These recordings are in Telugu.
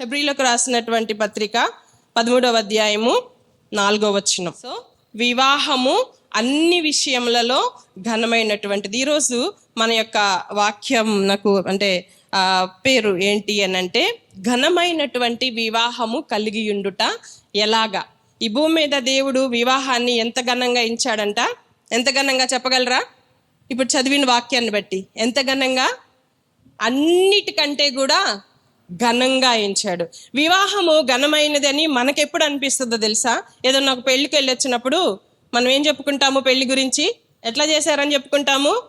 ఫిబ్రిలకు రాసినటువంటి పత్రిక పదమూడవ అధ్యాయము నాలుగో వచనం. సో వివాహము అన్ని విషయములలో ఘనమైనటువంటిది. ఈరోజు మన యొక్క వాక్యం నాకు అంటే పేరు ఏంటి అని అంటే ఘనమైనటువంటి వివాహము కలిగి ఉండుట ఎలాగా? ఈ భూమి మీద దేవుడు వివాహాన్ని ఎంత ఘనంగా ఇచ్చాడంట? ఎంత ఘనంగా చెప్పగలరా? ఇప్పుడు చదివిన వాక్యాన్ని బట్టి. ఎంత ఘనంగా? అన్నిటికంటే కూడా ఘనంగా ఎంచాడు. వివాహము ఘనమైనదని మనకెప్పుడు అనిపిస్తుందో తెలుసా? ఏదన్నా ఒక పెళ్ళికి వెళ్ళి వచ్చినప్పుడు మనం ఏం చెప్పుకుంటాము పెళ్ళి గురించి? ఎట్లా చేశారని చెప్పుకుంటాము?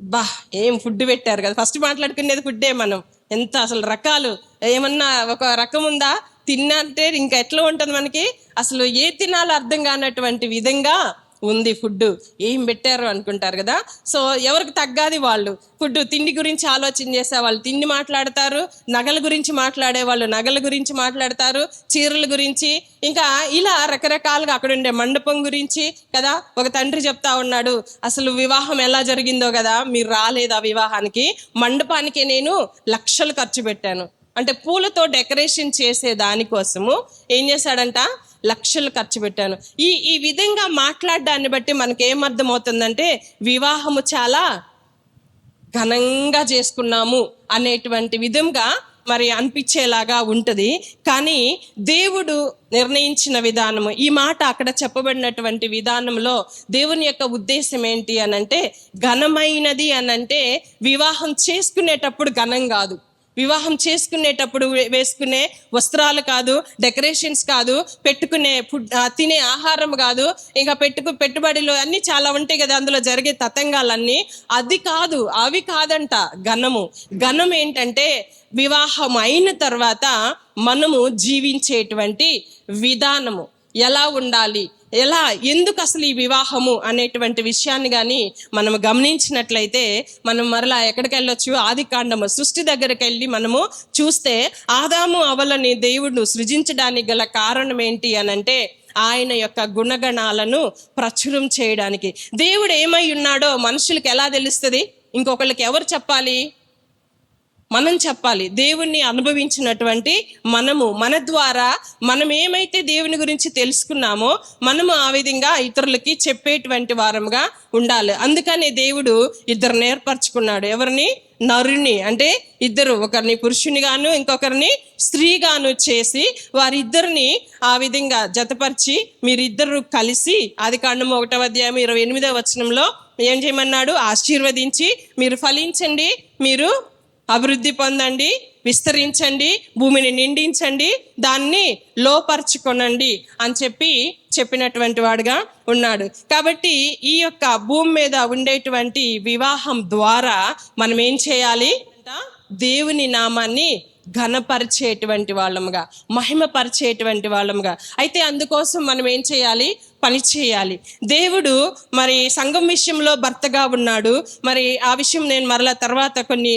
బా ఏం ఫుడ్ పెట్టారు కదా. ఫస్ట్ మాట్లాడుకునేది ఫుడ్డే మనం. ఎంత అసలు రకాలు. ఏమన్నా ఒక రకం ఉందా? తిన్నా అంటే ఇంకా ఎట్లా ఉంటుంది మనకి? అసలు ఏ తినాలో అర్థం కానటువంటి విధంగా ఉంది ఫుడ్ ఏం పెట్టారు అనుకుంటారు కదా? సో ఎవరికి తగ్గాది వాళ్ళు. ఫుడ్ తిండి గురించి ఆలోచన చేసే వాళ్ళు. తిండి మాట్లాడతారు నగల గురించి మాట్లాడే వాళ్ళు నగల గురించి మాట్లాడతారు చీరల గురించి. ఇంకా ఇలా రకరకాలుగా అక్కడ ఉండే మండపం గురించి కదా ఒక తండ్రి చెప్తా ఉన్నాడు. అసలు వివాహం ఎలా జరిగిందో కదా మీరు రాలేదు ఆ వివాహానికి? మండపానికి నేను లక్షలు ఖర్చు పెట్టాను. అంటే పూలతో డెకరేషన్ చేసే దానికోసము ఏం చేశాడంట? లక్షలు ఖర్చు పెట్టాను ఈ ఈ విధంగా మాట్లాడడాన్ని బట్టి మనకి ఏమర్థమవుతుందంటే వివాహము చాలా ఘనంగా చేసుకున్నాము అనేటువంటి విధంగా మరి అనిపించేలాగా ఉంటుంది. కానీ దేవుడు నిర్ణయించిన విధానము ఈ మాట అక్కడ చెప్పబడినటువంటి విధానంలో దేవుని యొక్క ఉద్దేశం ఏంటి అనంటే ఘనమైనది అనంటే వివాహం చేసుకునేటప్పుడు ఘనం కాదు. వివాహం చేసుకునేటప్పుడు వేసుకునే వస్త్రాలు కాదు డెకరేషన్స్ కాదు పెట్టుకునే ఫుడ్ తినే ఆహారం కాదు ఇంకా పెట్టుకు పెట్టుబడులు అన్నీ చాలా ఉంటాయి కదా అందులో జరిగే తతంగాలన్నీ. అది కాదు అవి కాదంట ఘనము. ఘనం ఏంటంటే వివాహం అయిన తర్వాత మనము జీవించేటువంటి విధానము. ఎలా ఉండాలి? ఎలా? ఎందుకు అసలు ఈ వివాహము అనేటువంటి విషయాన్ని కానీ మనం గమనించినట్లయితే మనం మరలా ఎక్కడికి వెళ్ళొచ్చు ఆది కాండము సృష్టి దగ్గరికి వెళ్ళి మనము చూస్తే ఆదాము అవలని దేవుడు సృజించడానికి గల కారణం ఏంటి అనంటే ఆయన యొక్క గుణగణాలను ప్రచురం చేయడానికి. దేవుడు ఏమై ఉన్నాడో మనుషులకు ఎలా తెలుస్తుంది? ఇంకొకళ్ళకి ఎవరు చెప్పాలి? మనం చెప్పాలి. దేవుణ్ణి అనుభవించినటువంటి మనము మన ద్వారా మనం ఏమైతే దేవుని గురించి తెలుసుకున్నామో మనము ఆ విధంగా ఇతరులకి చెప్పేటువంటి వారముగా ఉండాలి. అందుకనే దేవుడు ఇద్దరు నేర్పరచుకున్నాడు. ఎవరిని? నరుని అంటే ఇద్దరు ఒకరిని పురుషునిగాను ఇంకొకరిని స్త్రీగాను చేసి వారిద్దరిని ఆ విధంగా జతపరిచి మీరిద్దరు కలిసి అది కాండం ఒకటవ అధ్యాయం ఇరవై ఎనిమిదవ వచనంలో ఏం చేయమన్నాడు? ఆశీర్వదించి మీరు ఫలించండి. మీరు అభివృద్ధి పొందండి విస్తరించండి భూమిని నిండించండి దాన్ని లోపరుచుకొనండి అని చెప్పి చెప్పినటువంటి వాడుగా ఉన్నాడు. కాబట్టి ఈ యొక్క భూమి మీద ఉండేటువంటి వివాహం ద్వారా మనం ఏం చేయాలి? దేవుని నామాన్ని ఘనపరిచేటువంటి వాళ్ళముగా మహిమపరిచేటువంటి వాళ్ళముగా. అయితే అందుకోసం మనం ఏం చేయాలి? పని చేయాలి. దేవుడు మరి సంఘం విషయంలో భర్తగా ఉన్నాడు. మరి ఆ విషయం నేను మరలా తర్వాత కొన్ని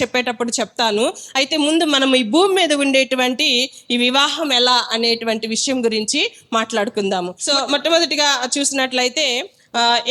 చెప్పేటప్పుడు చెప్తాను. అయితే ముందు మనం ఈ భూమి మీద ఉండేటువంటి ఈ వివాహం ఎలా అనేటువంటి విషయం గురించి మాట్లాడుకుందాము. సో మొట్టమొదటిగా చూసినట్లయితే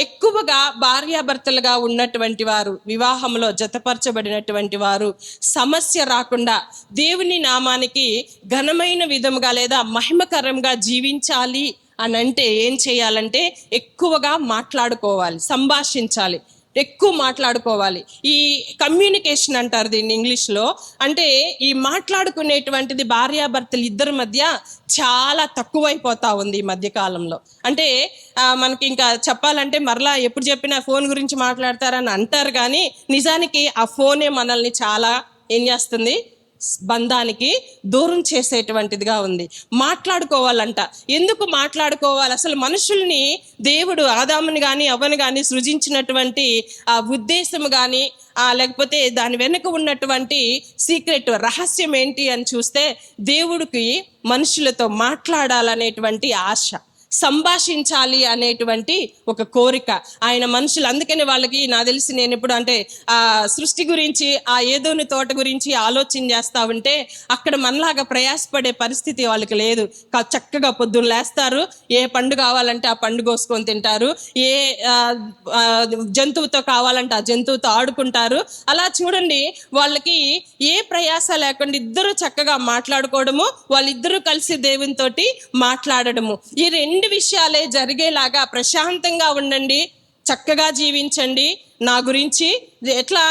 ఎక్కువగా భార్యాభర్తలుగా ఉన్నటువంటి వారు వివాహంలో జతపరచబడినటువంటి వారు సమస్య రాకుండా దేవుని నామానికి ఘనమైన విధముగా లేదా మహిమకరంగా జీవించాలి అని అంటే ఏం చేయాలంటే ఎక్కువగా మాట్లాడుకోవాలి సంభాషించాలి ఎక్కువ మాట్లాడుకోవాలి. ఈ కమ్యూనికేషన్ అంటారు దీన్ని ఇంగ్లీష్లో. అంటే ఈ మాట్లాడుకునేటువంటిది భార్యాభర్తలు ఇద్దరి మధ్య చాలా తక్కువైపోతా ఉంది ఈ మధ్యకాలంలో. అంటే మనకి ఇంకా చెప్పాలంటే మరలా ఎప్పుడు చెప్పినా ఫోన్ గురించి మాట్లాడతారని అంటారు కానీ నిజానికి ఆ ఫోనే మనల్ని చాలా ఏం చేస్తుంది? బంధానికి దూరం చేసేటువంటిదిగా ఉంది. మాట్లాడుకోవాలంట. ఎందుకు మాట్లాడుకోవాలి? అసలు మనుషుల్ని దేవుడు ఆదాముని కానీ అవ్వని కానీ సృజించినటువంటి ఆ ఉద్దేశం కానీ ఆ లేకపోతే దాని వెనుక ఉన్నటువంటి సీక్రెట్ రహస్యం ఏంటి అని చూస్తే దేవుడికి మనుషులతో మాట్లాడాలనేటువంటి ఆశ. సంభాషించాలి అనేటువంటి ఒక కోరిక. ఆయన మనుషులు అందుకని వాళ్ళకి నా తెలిసి నేను ఇప్పుడు అంటే ఆ సృష్టి గురించి ఆ ఏదోని తోట గురించి ఆలోచన చేస్తా ఉంటే అక్కడ మనలాగా ప్రయాసపడే పరిస్థితి వాళ్ళకి లేదు. చక్కగా పొద్దున్న లేస్తారు. ఏ పండు కావాలంటే ఆ పండు కోసుకొని తింటారు. ఏ ఆ, జంతువుతో కావాలంటే ఆ జంతువుతో ఆడుకుంటారు. అలా చూడండి వాళ్ళకి ఏ ప్రయాస లేకుండా ఇద్దరు చక్కగా మాట్లాడుకోవడము వాళ్ళిద్దరూ కలిసి దేవునితోటి మాట్లాడడము. ఈ రెండు విషయాలే జరిగేలాగా ప్రశాంతంగా ఉండండి చక్కగా జీవించండి. నా గురించి ఎట్లా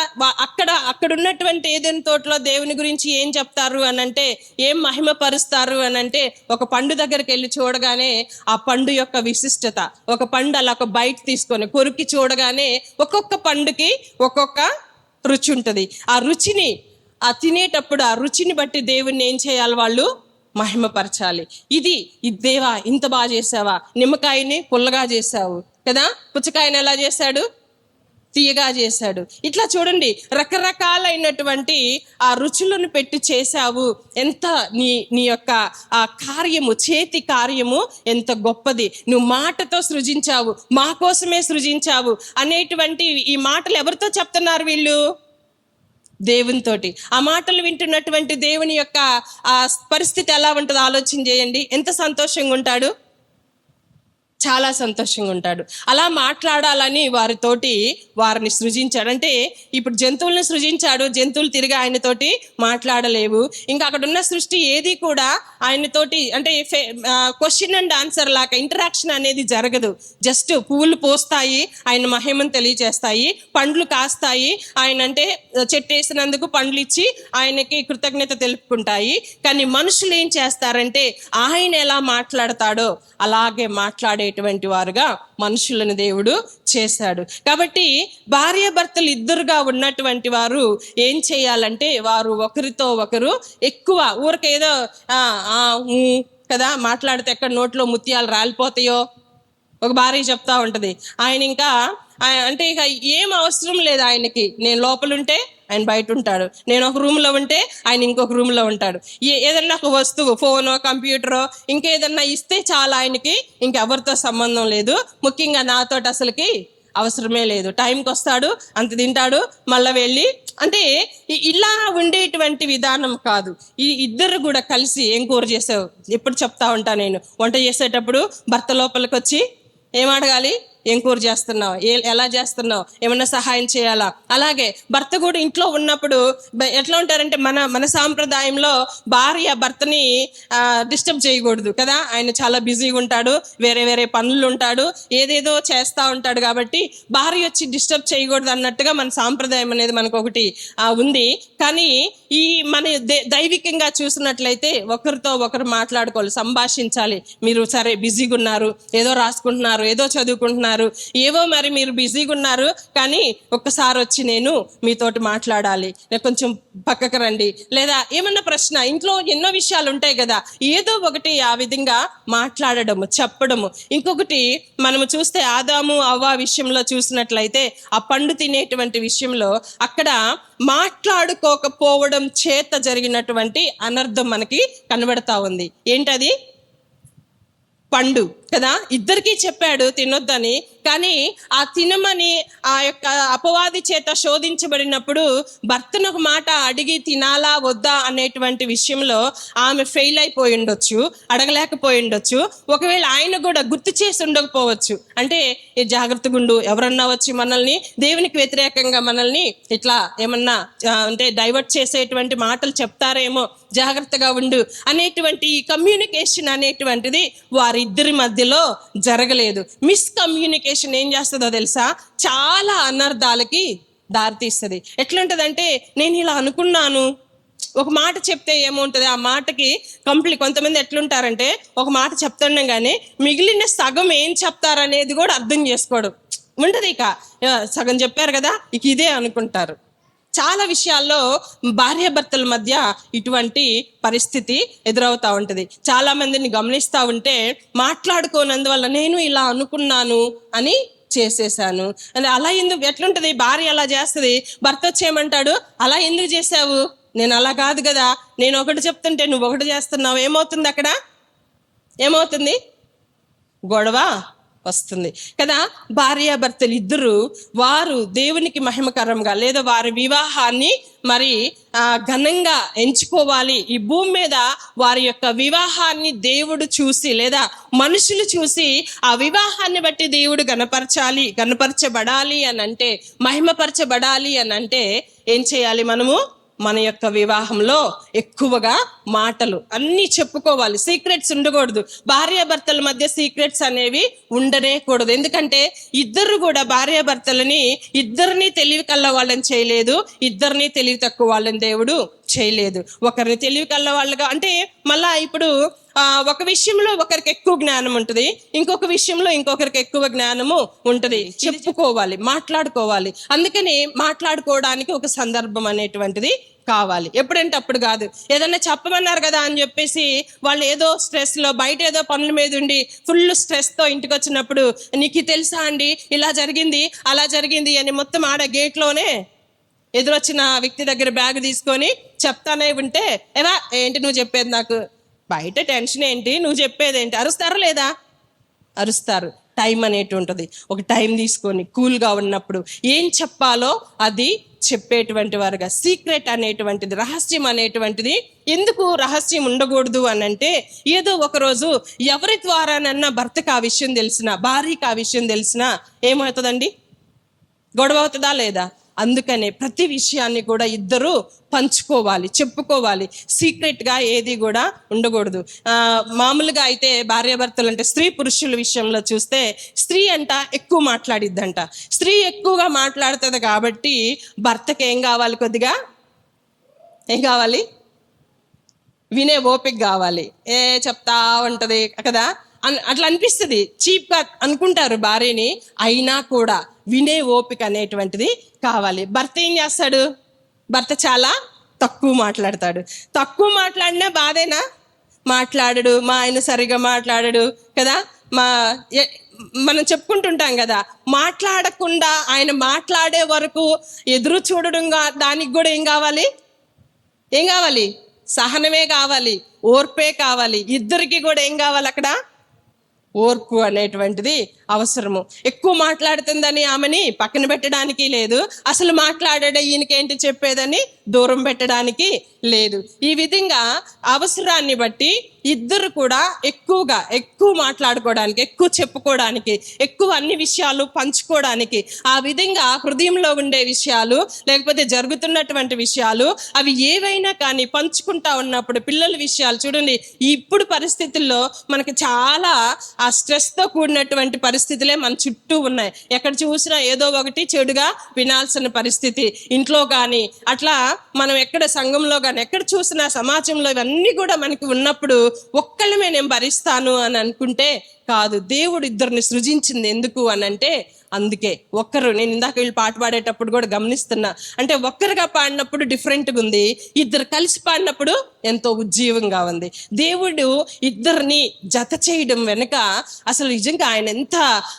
అక్కడ అక్కడ ఉన్నటువంటి ఏదైనా తోటలో దేవుని గురించి ఏం చెప్తారు అని అంటే ఏం మహిమపరుస్తారు అని అంటే ఒక పండు దగ్గరికి వెళ్ళి చూడగానే ఆ పండు యొక్క విశిష్టత ఒక పండు అలా ఒక బయట తీసుకొని కొరికి చూడగానే ఒక్కొక్క పండుకి ఒక్కొక్క రుచి ఉంటుంది. ఆ రుచిని ఆ తినేటప్పుడు ఆ రుచిని బట్టి దేవుణ్ణి ఏం చేయాలి వాళ్ళు? మహిమపరచాలి. ఇది ఇది దేవా ఇంత బాగా చేసావా? నిమ్మకాయని పుల్లగా చేసావు కదా? పుచ్చకాయని ఎలా చేశాడు? తీయగా చేశాడు. ఇట్లా చూడండి రకరకాలైనటువంటి ఆ రుచులను పెట్టి చేశావు. ఎంత నీ నీ యొక్క ఆ కార్యము చేతి కార్యము ఎంత గొప్పది. నువ్వు మాటతో సృజించావు మా కోసమే సృజించావు అనేటువంటి ఈ మాటలు ఎవరితో చెప్తున్నారు వీళ్ళు? దేవునితోటి. ఆ మాటలు వింటున్నటువంటి దేవుని యొక్క ఆ పరిస్థితి ఎలా ఉంటుందో ఆలోచన చేయండి. ఎంత సంతోషంగా ఉంటాడు? చాలా సంతోషంగా ఉంటాడు అలా మాట్లాడాలని వారితోటి వారిని సృజించాడు. అంటే ఇప్పుడు జంతువులను సృజించాడు జంతువులు తిరిగి ఆయనతోటి మాట్లాడలేవు. ఇంకా అక్కడ ఉన్న సృష్టి ఏది కూడా ఆయనతోటి అంటే క్వశ్చన్ అండ్ ఆన్సర్ లాగా ఇంటరాక్షన్ అనేది జరగదు. జస్ట్ పువ్వులు పోస్తాయి ఆయన మహిమను తెలియజేస్తాయి పండ్లు కాస్తాయి ఆయన అంటే చెట్టు వేసినందుకు పండ్లు ఇచ్చి ఆయనకి కృతజ్ఞత తెలుపుకుంటాయి. కానీ మనుషులు ఏం చేస్తారంటే ఆయన ఎలా మాట్లాడతాడో అలాగే అనేటువంటి వారుగా మనుషులను దేవుడు చేశాడు. కాబట్టి భార్యాభర్తలు ఇద్దరుగా ఉన్నటువంటి వారు ఏం చేయాలంటే వారు ఒకరితో ఒకరు ఎక్కువ ఊరికేదో ఆ, కదా మాట్లాడితే ఎక్కడ నోట్లో ముత్యాలు రాలిపోతాయో ఒక భార్య చెప్తా ఉంటది. ఆయన ఇంకా ఆయన అంటే ఇక ఏం అవసరం లేదు ఆయనకి. నేను లోపల ఉంటే ఆయన బయట ఉంటాడు. నేను ఒక రూమ్లో ఉంటే ఆయన ఇంకొక రూమ్లో ఉంటాడు. ఏ- ఏదన్నా ఒక వస్తువు ఫోనో కంప్యూటరో ఇంకేదన్నా ఇస్తే చాలా ఆయనకి. ఇంకెవరితో సంబంధం లేదు. ముఖ్యంగా నాతోటి అసలుకి అవసరమే లేదు. టైంకి వస్తాడు అంత తింటాడు మళ్ళీ వెళ్ళి అంటే ఇలా ఉండేటువంటి విధానం కాదు. ఈ ఇద్దరు కూడా కలిసి ఏం కూర చేసావు? ఎప్పుడు చెప్తా ఉంటా నేను. వంట చేసేటప్పుడు భర్త లోపలికి వచ్చి ఏం అడగాలి? ఏం కూర చేస్తున్నావు? ఏ ఎలా చేస్తున్నావు? ఏమన్నా సహాయం చేయాలా? అలాగే భర్త కూడా ఇంట్లో ఉన్నప్పుడు ఎట్లా ఉంటారంటే మన మన సాంప్రదాయంలో భార్య భర్తని డిస్టర్బ్ చేయకూడదు కదా? ఆయన చాలా బిజీగా ఉంటాడు వేరే వేరే పనులు ఉంటాడు ఏదేదో చేస్తూ ఉంటాడు కాబట్టి భార్య వచ్చి డిస్టర్బ్ చేయకూడదు అన్నట్టుగా మన సాంప్రదాయం అనేది మనకు ఒకటి ఉంది. కానీ ఈ మన దైవికంగా చూసినట్లయితే ఒకరితో ఒకరు మాట్లాడుకోవాలి సంభాషించాలి. మీరు సరే బిజీగా ఉన్నారు ఏదో రాసుకుంటున్నారు ఏదో చదువుకుంటున్నారు ఏవో మరి మీరు బిజీగా ఉన్నారు కానీ ఒక్కసారి వచ్చి నేను మీతోటి మాట్లాడాలి. కొంచెం పక్కకు రండి. లేదా ఏమన్నా ప్రశ్న ఇంట్లో ఎన్నో విషయాలు ఉంటాయి కదా ఏదో ఒకటి ఆ విధంగా మాట్లాడడము చెప్పడము. ఇంకొకటి మనము చూస్తే ఆదాము అవ్వ విషయంలో చూసినట్లయితే ఆ పండు తినేటువంటి విషయంలో అక్కడ మాట్లాడుకోకపోవడం చేత జరిగినటువంటి అనర్థం మనకి కనబడతా ఉంది. ఏంటది? పండు కదా? ఇద్దరికీ చెప్పాడు తినొద్దని. కానీ ఆ తినమని ఆ యొక్క అపవాది చేత శోధించబడినప్పుడు భర్తను ఒక మాట అడిగి తినాలా వద్దా అనేటువంటి విషయంలో ఆమె ఫెయిల్ అయిపోయి ఉండొచ్చు అడగలేకపోయి ఉండొచ్చు. ఒకవేళ ఆయన కూడా గుర్తు చేసి ఉండకపోవచ్చు. అంటే ఈ జాగ్రత్తగా ఉండు ఎవరన్నా వచ్చి మనల్ని దేవునికి వ్యతిరేకంగా మనల్ని ఇట్లా ఏమన్నా అంటే డైవర్ట్ చేసేటువంటి మాటలు చెప్తారేమో జాగ్రత్తగా ఉండు. అనేటువంటి ఈ కమ్యూనికేషన్ అనేటువంటిది వారిద్దరి మధ్యలో జరగలేదు. మిస్కమ్యూనికేషన్ ఏం చేస్తుందో తెలుసా? చాలా అనర్థాలకి దారితీస్తుంది. ఎట్లుంటుందంటే నేను ఇలా అనుకున్నాను. ఒక మాట చెప్తే ఏముంటుంది? ఆ మాటకి కంప్లీట్ కొంతమంది ఎట్లుంటారంటే ఒక మాట చెప్తున్నాం కానీ మిగిలిన సగం ఏం చెప్తారనేది కూడా అర్థం చేసుకోవడం ఉండదు ఇక. సగం చెప్పారు కదా ఇక ఇదే అనుకుంటారు. చాలా విషయాల్లో భార్యాభర్తల మధ్య ఇటువంటి పరిస్థితి ఎదురవుతా ఉంటుంది. చాలా మందిని గమనిస్తూ ఉంటే మాట్లాడుకోనందువల్ల నేను ఇలా అనుకున్నాను అని చేసేసాను. అండ్ అలా ఎందుకు ఎట్లుంటది? భార్య అలా చేస్తుంది. భర్త వచ్చేయమంటాడు అలా ఎందుకు చేసావు నేను అలా కాదు కదా. నేను ఒకటి చెప్తుంటే నువ్వు ఒకటి చేస్తున్నావు. ఏమవుతుంది అక్కడ? ఏమవుతుంది? గొడవ? వస్తుంది. కదా? భార్యాభర్తలు ఇద్దరు వారు దేవునికి మహిమకరంగా లేదా వారి వివాహాన్ని మరి ఘనంగా ఎంచుకోవాలి. ఈ భూమి మీద వారి యొక్క వివాహాన్ని దేవుడు చూసి లేదా మనుషులు చూసి ఆ వివాహాన్ని బట్టి దేవుడు గణపరచాలి గణపరచబడాలి అని అంటే మహిమపరచబడాలి అని అంటే ఏం చేయాలి మనము? మన యొక్క వివాహంలో ఎక్కువగా మాటలు అన్నీ చెప్పుకోవాలి. సీక్రెట్స్ ఉండకూడదు. భార్యాభర్తల మధ్య సీక్రెట్స్ అనేవి ఉండనే కూడదు ఎందుకంటే ఇద్దరు కూడా భార్యాభర్తలని ఇద్దరిని తెలివి కల్ల వాళ్ళని చేయలేదు. ఇద్దరిని తెలివి తక్కువ వాళ్ళని దేవుడు చేయలేదు. ఒకరిని తెలివి కల్ల వాళ్ళగా అంటే మళ్ళా ఇప్పుడు ఆ, ఒక విషయంలో ఒకరికి ఎక్కువ జ్ఞానం ఉంటుంది ఇంకొక విషయంలో ఇంకొకరికి ఎక్కువ జ్ఞానము ఉంటుంది. చెప్పుకోవాలి మాట్లాడుకోవాలి. అందుకని మాట్లాడుకోవడానికి ఒక సందర్భం అనేటువంటిది కావాలి. ఎప్పుడంటే అప్పుడు కాదు. ఏదన్నా చెప్పమన్నారు కదా అని చెప్పేసి వాళ్ళు ఏదో స్ట్రెస్లో బయట ఏదో పనుల మీద ఉండి ఫుల్ స్ట్రెస్తో ఇంటికి వచ్చినప్పుడు నీకు తెలుసా అండి? ఇలా జరిగింది అలా జరిగింది అని మొత్తం ఆడ గేట్లోనే ఎదురొచ్చిన వ్యక్తి దగ్గర బ్యాగ్ తీసుకొని చెప్తానే ఉంటే ఏవా ఏంటి నువ్వు చెప్పేది నాకు? బయట టెన్షన్ ఏంటి? నువ్వు చెప్పేది ఏంటి? అరుస్తారా లేదా? అరుస్తారు. టైం అనేటి ఉంటుంది. ఒక టైం తీసుకొని కూల్గా ఉన్నప్పుడు ఏం చెప్పాలో అది చెప్పేటువంటి వారుగా సీక్రెట్ అనేటువంటిది రహస్యం అనేటువంటిది ఎందుకు రహస్యం ఉండకూడదు అని అంటే ఏదో ఒకరోజు ఎవరి ద్వారానన్నా భర్తకు ఆ విషయం తెలిసిన భార్యకి ఆ విషయం తెలిసినా ఏమవుతుందండి? గొడవ అవుతుందా లేదా? అందుకనే ప్రతి విషయాన్ని కూడా ఇద్దరు పంచుకోవాలి చెప్పుకోవాలి. సీక్రెట్గా ఏది కూడా ఉండకూడదు. మామూలుగా అయితే భార్యాభర్తలు అంటే స్త్రీ పురుషుల విషయంలో చూస్తే స్త్రీ అంట ఎక్కువ మాట్లాడిద్దంట. స్త్రీ ఎక్కువగా మాట్లాడుతుంది కాబట్టి భర్తకి ఏం కావాలి కొద్దిగా? ఏం కావాలి? వినే ఓపిక కావాలి. ఏ చెప్తా ఉంటుంది కదా? అట్లా అనిపిస్తుంది. చీప్గా అనుకుంటారు భార్యని. అయినా కూడా వినే ఓపిక అనేటువంటిది కావాలి. భర్త ఏం చేస్తాడు? భర్త చాలా తక్కువ మాట్లాడతాడు. తక్కువ మాట్లాడినా బాధేనా? మాట్లాడడు మా ఆయన సరిగా మాట్లాడడు కదా? మా మనం చెప్పుకుంటుంటాం కదా మాట్లాడకుండా ఆయన మాట్లాడే వరకు ఎదురు చూడడం దానికి కూడా ఏం కావాలి? ఏం కావాలి? సహనమే కావాలి ఓర్పే కావాలి. ఇద్దరికి కూడా ఏం కావాలి అక్కడ? ఓర్పు అనేటువంటిది అవసరము. ఎక్కువ మాట్లాడుతుందని ఆమెని పక్కన పెట్టడానికి లేదు. అసలు మాట్లాడే ఈయనకేంటి చెప్పేదని దూరం పెట్టడానికి లేదు. ఈ విధంగా అవసరాన్ని బట్టి ఇద్దరు కూడా ఎక్కువగా ఎక్కువ మాట్లాడుకోవడానికి ఎక్కువ చెప్పుకోవడానికి ఎక్కువ అన్ని విషయాలు పంచుకోవడానికి ఆ విధంగా హృదయంలో ఉండే విషయాలు లేకపోతే జరుగుతున్నటువంటి విషయాలు అవి ఏవైనా కానీ పంచుకుంటా ఉన్నప్పుడు పిల్లల విషయాలు చూడండి. ఇప్పుడు పరిస్థితుల్లో మనకి చాలా ఆ స్ట్రెస్తో కూడినటువంటి కూడినటువంటి పరిస్థితులే మన చుట్టూ ఉన్నాయి. ఎక్కడ చూసినా ఏదో ఒకటి చెడుగా వినాల్సిన పరిస్థితి. ఇంట్లో కానీ అట్లా మనం ఎక్కడ సంఘంలో కానీ ఎక్కడ చూసినా సమాజంలో ఇవన్నీ కూడా మనకి ఉన్నప్పుడు ఒక్కళ్ళమే నేను భరిస్తాను అని అనుకుంటే కాదు దేవుడు ఇద్దరిని సృజించింది ఎందుకు అని అంటే అందుకే ఒక్కరు నేను ఇందాక వీళ్ళు పాట పాడేటప్పుడు కూడా గమనిస్తున్నా. అంటే ఒక్కరుగా పాడినప్పుడు డిఫరెంట్గా ఉంది ఇద్దరు కలిసి పాడినప్పుడు ఎంతో ఉజ్జీవంగా ఉంది. దేవుడు ఇద్దరిని జత చేయడం వెనుక అసలు నిజంగా ఆయన ఎంత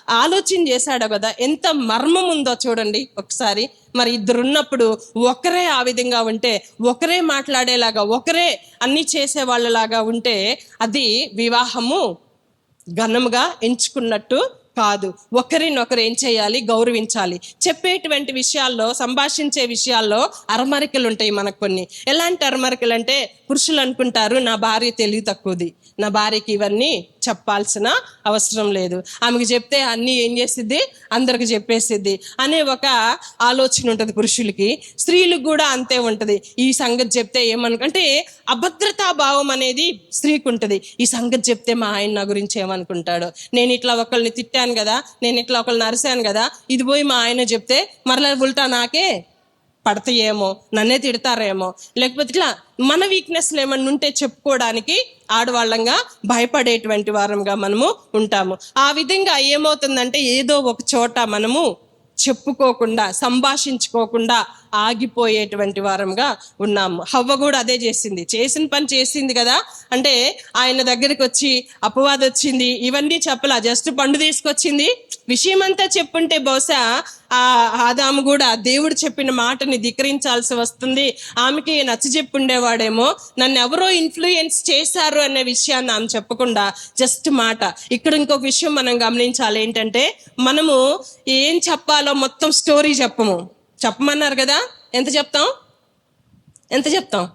ఆలోచన చేశాడో కదా ఎంత మర్మం ఉందో చూడండి ఒకసారి. మరి ఇద్దరు ఉన్నప్పుడు ఒకరే ఆ విధంగా ఉంటే ఒకరే మాట్లాడేలాగా ఒకరే అన్ని చేసే వాళ్ళలాగా ఉంటే అది వివాహము ఘనముగా ఎంచుకున్నట్టు కాదు. ఒకరినొకరు ఏం చేయాలి? గౌరవించాలి. చెప్పేటువంటి విషయాల్లో సంభాషించే విషయాల్లో అరమరికలు ఉంటాయి మనకు కొన్ని. ఎలాంటి అరమరికలు అంటే పురుషులు అనుకుంటారు నా భార్య తెలివి తక్కువది. నా భార్యకి ఇవన్నీ చెప్పాల్సిన అవసరం లేదు. ఆమెకు చెప్తే అన్నీ ఏం చేసిద్ది? అందరికి చెప్పేసిద్ది. అనే ఒక ఆలోచన ఉంటుంది పురుషులకి. స్త్రీలకు కూడా అంతే ఉంటుంది. ఈ సంగతి చెప్తే ఏమనుకుంటే అభద్రతా భావం అనేది స్త్రీకి ఉంటుంది. ఈ సంగతి చెప్తే మా ఆయన నా గురించి ఏమనుకుంటాడు? నేను ఇట్లా ఒకళ్ళని తిట్టాను కదా నేను ఇట్లా ఒకళ్ళని అరిశాను కదా ఇది పోయి మా ఆయన చెప్తే మరలా ఉల్టా నాకే? పడతాయేమో నన్నే తిడతారేమో. లేకపోతే ఇట్లా మన వీక్నెస్లు ఏమన్నా ఉంటే చెప్పుకోవడానికి ఆడవాళ్ళంగా భయపడేటువంటి వారంగా మనము ఉంటాము. ఆ విధంగా ఏమవుతుందంటే ఏదో ఒక చోట మనము చెప్పుకోకుండా సంభాషించుకోకుండా ఆగిపోయేటువంటి వారంగా ఉన్నాము. హవ్వ కూడా అదే చేసింది. చేసిన పని చేసింది కదా. అంటే ఆయన దగ్గరికి వచ్చి అపవాదం వచ్చింది ఇవన్నీ చెప్పలా. జస్ట్ పండు తీసుకొచ్చింది. విషయమంతా చెప్పుంటే బహుశా ఆ ఆదాము కూడా దేవుడు చెప్పిన మాటని ధిక్కరించాల్సి వస్తుంది. ఆమెకి నచ్చ చెప్పుండేవాడేమో. నన్ను ఎవరో ఇన్ఫ్లుయెన్స్ చేశారు అనే విషయాన్ని ఆమె చెప్పకుండా జస్ట్ మాట. ఇక్కడ ఇంకొక విషయం మనం గమనించాలి ఏంటంటే మనము ఏం చెప్పాలో మొత్తం స్టోరీ చెప్పము. చెప్పమన్నారు కదా? ఎంత చెప్తాం? ఎంత చెప్తాం?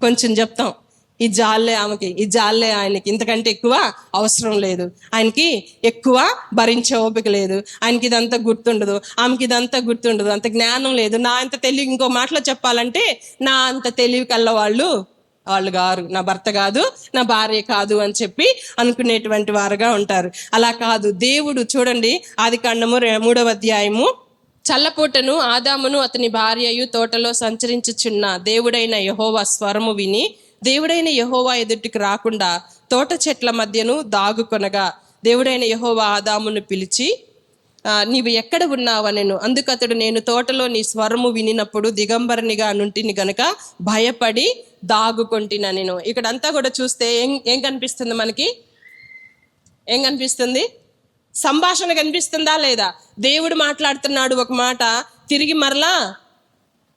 కొంచెం చెప్తాం. ఈ జాలే ఆమెకి ఈ జాలే ఆయనకి. ఇంతకంటే ఎక్కువ అవసరం లేదు. ఆయనకి ఎక్కువ భరించే ఓపిక లేదు. ఆయనకి ఇదంతా గుర్తుండదు. ఆమెకి ఇదంతా గుర్తుండదు. అంత జ్ఞానం లేదు. నా అంత తెలివి ఇంకో మాటలో చెప్పాలంటే నా అంత తెలివి కల్ల వాళ్ళు వాళ్ళు గారు. నా భర్త కాదు నా భార్య కాదు అని చెప్పి అనుకునేటువంటి వారుగా ఉంటారు. అలా కాదు. దేవుడు చూడండి ఆది కాండము మూడవ అధ్యాయము. చల్లపూటను ఆదామును అతని భార్యయు తోటలో సంచరించుచున్న దేవుడైన యహోవా స్వరము విని దేవుడైన యహోవా ఎదుటికి రాకుండా తోట చెట్ల మధ్యను దాగుకొనగా దేవుడైన యహోవా ఆదామును పిలిచి నీవు ఎక్కడ ఉన్నావనెను అందుకు అతడు నేను తోటలో నీ స్వరము వినినప్పుడు దిగంబరినిగా నుంటిని గనుక భయపడి దాగుకొంటిన నేను ఇక్కడంతా కూడా చూస్తే ఏం ఏం కనిపిస్తుంది మనకి? ఏం కనిపిస్తుంది? సంభాషణ కనిపిస్తుందా లేదా? దేవుడు మాట్లాడుతున్నాడు ఒక మాట తిరిగి మరలా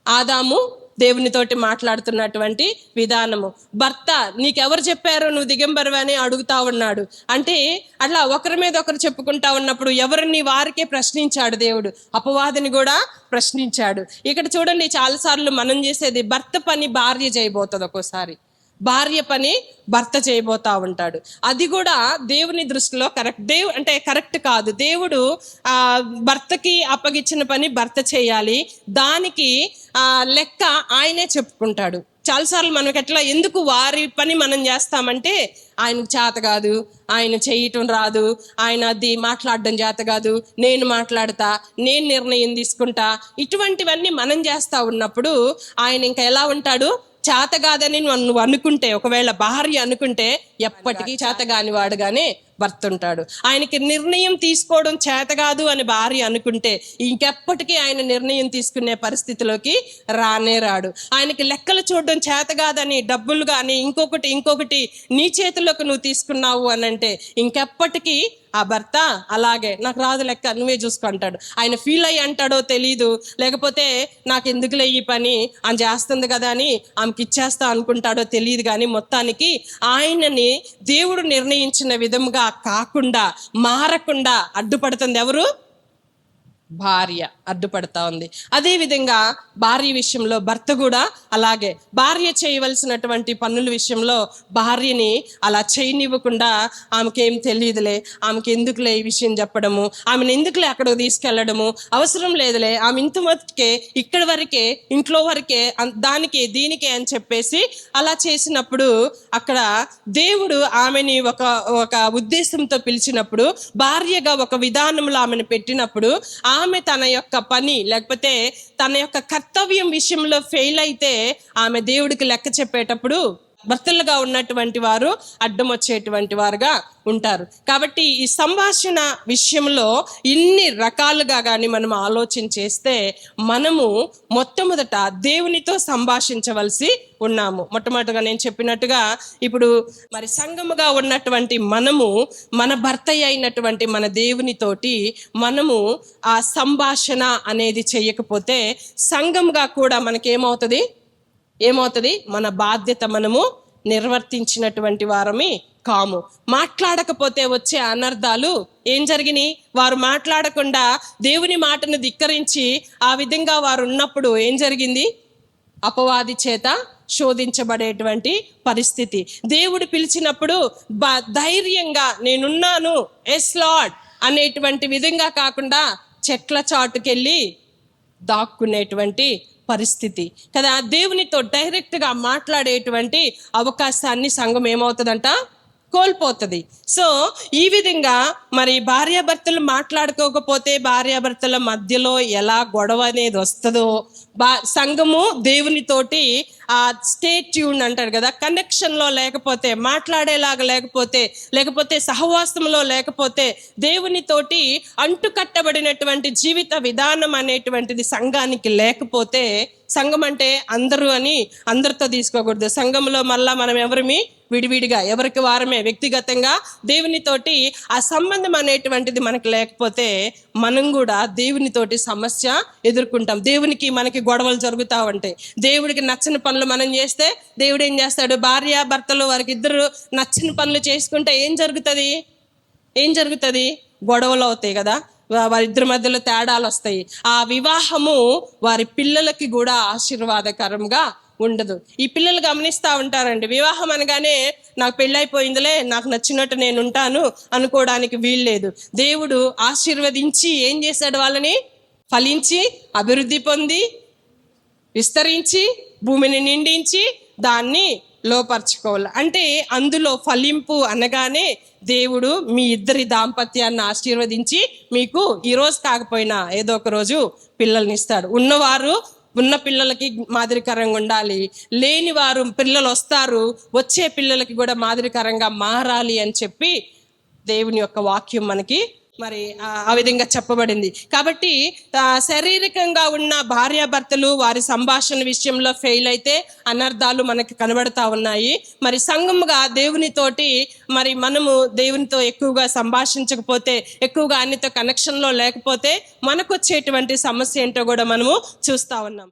ఆదాము దేవునితోటి మాట్లాడుతున్నటువంటి విధానము. భర్త నీకెవరు చెప్పారు నువ్వు దిగంబరు అని అడుగుతా ఉన్నాడు. అంటే అట్లా ఒకరి మీద ఒకరు చెప్పుకుంటా ఉన్నప్పుడు ఎవరిని వారికే ప్రశ్నించాడు దేవుడు? అపవాదిని కూడా ప్రశ్నించాడు. ఇక్కడ చూడండి చాలాసార్లు మనం చేసేది భర్త పని భార్య చేయబోతుంది ఒక్కోసారి. భార్య పని భర్త చేయబోతా ఉంటాడు. అది కూడా దేవుని దృష్టిలో కరెక్ట్. దేవు అంటే కరెక్ట్ కాదు. దేవుడు ఆ భర్తకి అప్పగిచ్చిన పని భర్త చేయాలి. దానికి ఆ లెక్క ఆయనే చెప్పుకుంటాడు. చాలాసార్లు మనకి ఎట్లా ఎందుకు వారి పని మనం చేస్తామంటే ఆయనకు చేత కాదు ఆయన చేయటం రాదు ఆయన అది మాట్లాడడం చేత కాదు నేను మాట్లాడతా నేను నిర్ణయం తీసుకుంటా ఇటువంటివన్నీ మనం చేస్తా ఉన్నప్పుడు ఆయన ఇంకా ఎలా ఉంటాడు? చేతగాదని నువ్వు అనుకుంటే ఒకవేళ భార్య అనుకుంటే ఎప్పటికీ చేతగాని వాడుగానే భర్త ఉంటాడు ఆయనకి నిర్ణయం తీసుకోవడం చేత కాదు అని భార్య అనుకుంటే ఇంకెప్పటికీ ఆయన నిర్ణయం తీసుకునే పరిస్థితిలోకి రానే రాడు. ఆయనకి లెక్కలు చూడడం చేత కాదని డబ్బులు కానీ ఇంకొకటి ఇంకొకటి నీ చేతిలోకి నువ్వు తీసుకున్నావు అని అంటే ఇంకెప్పటికీ ఆ భర్త అలాగే నాకు రాదు లెక్క నువ్వే చూసుకుంటాడు ఆయన ఫీల్ అయ్యి అంటాడో తెలీదు. లేకపోతే నాకు ఎందుకులే ఈ పని? ఆమె చేస్తుంది కదా అని ఆమెకి ఇచ్చేస్తా అనుకుంటాడో తెలియదు కానీ మొత్తానికి ఆయనని దేవుడు నిర్ణయించిన విధముగా కాకుండా మారకుండా అడ్డుపడుతుంది ఎవరు? భార్య అడ్డుపడతా ఉంది. అదే విధంగా భార్య విషయంలో భర్త కూడా అలాగే భార్య చేయవలసినటువంటి పనుల విషయంలో భార్యని అలా చేయనివ్వకుండా ఆమెకేం తెలియదులే ఆమెకి ఎందుకులే ఈ విషయం చెప్పడము ఆమెను ఎందుకులే అక్కడికి తీసుకెళ్ళడము అవసరం లేదులే ఆమె ఇంత మటుకే ఇక్కడి వరకే ఇంట్లో వరకే దానికి దీనికే అని చెప్పేసి అలా చేసినప్పుడు అక్కడ దేవుడు ఆమెని ఒక ఒక ఉద్దేశంతో పిలిచినప్పుడు భార్యగా ఒక విధానంలో ఆమెను పెట్టినప్పుడు ఆమె తన యొక్క పని లేకపోతే తన యొక్క కర్తవ్యం విషయంలో ఫెయిల్ అయితే ఆమె దేవుడికి లెక్క చెప్పేటప్పుడు భర్తలుగా ఉన్నటువంటి వారు అడ్డం వచ్చేటువంటి వారుగా ఉంటారు. కాబట్టి ఈ సంభాషణ విషయంలో ఇన్ని రకాలుగా కానీ మనం ఆలోచన చేస్తే మనము మొట్టమొదట దేవునితో సంభాషించవలసి ఉన్నాము. మొట్టమొదటిగా నేను చెప్పినట్టుగా ఇప్పుడు మరి సంఘముగా ఉన్నటువంటి మనము మన భర్త అయినటువంటి మన దేవునితోటి మనము ఆ సంభాషణ అనేది చేయకపోతే సంఘంగా కూడా మనకేమవుతుంది? ఏమవుతుంది? మన బాధ్యత మనము నిర్వర్తించినటువంటి వారమి కాము. మాట్లాడకపోతే వచ్చే అనర్థాలు ఏం జరిగినాయి? వారు మాట్లాడకుండా దేవుని మాటను ధిక్కరించి ఆ విధంగా వారు ఉన్నప్పుడు ఏం జరిగింది? అపవాది చేత శోధించబడేటువంటి పరిస్థితి. దేవుడు పిలిచినప్పుడు బ ధైర్యంగా నేనున్నాను ఎస్ లాడ్ అనేటువంటి విధంగా కాకుండా చెట్ల చాటుకెళ్ళి దాక్కునేటువంటి పరిస్థితి. కదా దేవునితో డైరెక్ట్గా మాట్లాడేటువంటి అవకాశాన్ని సంఘం ఏమవుతుందంట? కోల్పోతుంది. సో ఈ విధంగా మరి భార్యాభర్తలు మాట్లాడుకోకపోతే భార్యాభర్తల మధ్యలో ఎలా గొడవ అనేది వస్తుందో బా సంఘము దేవునితోటి ఆ స్టేట్ ట్యూన్ అంటారు కదా కనెక్షన్లో లేకపోతే మాట్లాడేలాగా లేకపోతే లేకపోతే సహవాసంలో లేకపోతే దేవునితోటి అంటుకట్టబడినటువంటి జీవిత విధానం అనేటువంటిది సంఘానికి లేకపోతే సంఘం అంటే అందరూ అని అందరితో తీసుకోకూడదు. సంఘంలో మళ్ళా మనం ఎవరిమి విడివిడిగా ఎవరికి వారమే వ్యక్తిగతంగా దేవునితోటి ఆ సంబంధం అనేటువంటిది మనకు లేకపోతే మనం కూడా దేవునితోటి సమస్య ఎదుర్కొంటాం. దేవునికి మనకి గొడవలు జరుగుతూ ఉంటాయి. దేవుడికి నచ్చని పనులు మనం చేస్తే దేవుడు ఏం చేస్తాడు? భార్య భర్తలు వారికి ఇద్దరు నచ్చని పనులు చేసుకుంటే ఏం జరుగుతుంది? ఏం జరుగుతుంది? గొడవలు అవుతాయి కదా. వారిద్దరి మధ్యలో తేడాలు వస్తాయి. ఆ వివాహము వారి పిల్లలకి కూడా ఆశీర్వాదకరంగా ఉండదు. ఈ పిల్లలు గమనిస్తూ ఉంటారండి. వివాహం అనగానే నాకు పెళ్ళైపోయిందిలే నాకు నచ్చినట్టు నేను ఉంటాను అనుకోవడానికి వీల్లేదు దేవుడు ఆశీర్వదించి ఏం చేశాడు వాళ్ళని? ఫలించి అభివృద్ధి పొంది విస్తరించి భూమిని నిండించి దాన్ని లోపరచుకోవాలి. అంటే అందులో ఫలింపు అనగానే దేవుడు మీ ఇద్దరి దాంపత్యాన్ని ఆశీర్వదించి మీకు ఈరోజు కాకపోయినా ఏదో ఒక రోజు పిల్లల్ని ఇస్తాడు. ఉన్నవారు ఉన్న పిల్లలకి మాదిరికరంగా ఉండాలి. లేని వారు పిల్లలు వస్తారు వచ్చే పిల్లలకి కూడా మాదిరికరంగా మారాలి అని చెప్పి దేవుని యొక్క వాక్యం మనకి మరి ఆ విధంగా చెప్పబడింది. కాబట్టి శారీరకంగా ఉన్న భార్యాభర్తలు వారి సంభాషణ విషయంలో ఫెయిల్ అయితే అనర్థాలు మనకి కనబడతా ఉన్నాయి. మరి సంఘముగా దేవునితోటి మరి మనము దేవునితో ఎక్కువగా సంభాషించకపోతే ఎక్కువగా ఆయనతో కనెక్షన్లో లేకపోతే మనకు వచ్చేటువంటి సమస్య ఏంటో కూడా మనము చూస్తా ఉన్నాం.